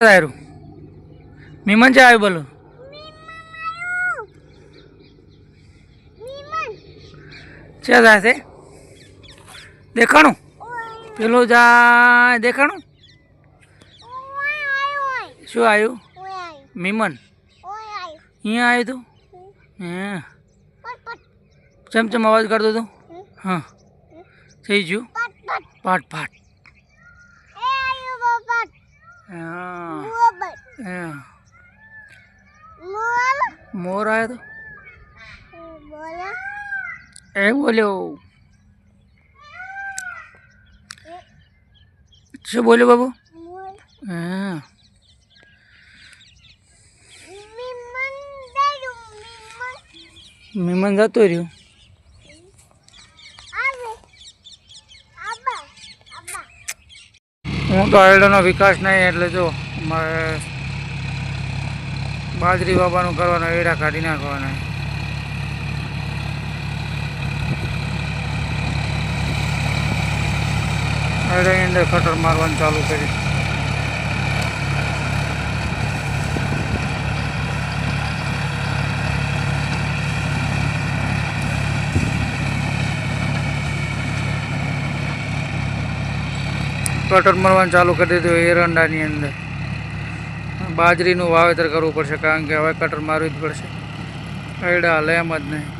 આવ્યું? મીમન છે આવ્યું બોલો. છે જાય દેખાણું? પેલું જાય દેખાણું? શું આવ્યું? મીમન. અહીંયા આવ્યું તું? હે. ચમચમ અવાજ કરતો તું હા. થઈ ગયું? પાટ પાટ હા હા. મોર આવ્યો તો એ બોલ્યો શું બોલ્યો બાબુ હા મીમન જતો રહ્યું હું તો આયડાનો વિકાસ નહીં એટલે જો મારે બાજરી બાબાનું કરવાનું એડા કાઢી નાખવાના. આયડાની અંદર કટર મારવાનું ચાલુ કરી કટર મારવાનું ચાલુ કરી દીધું એરંડાની અંદર. બાજરીનું વાવેતર કરવું પડશે કારણ કે હવે કટર મારવી જ પડશે. આયડા હાલે એમ જ નહીં.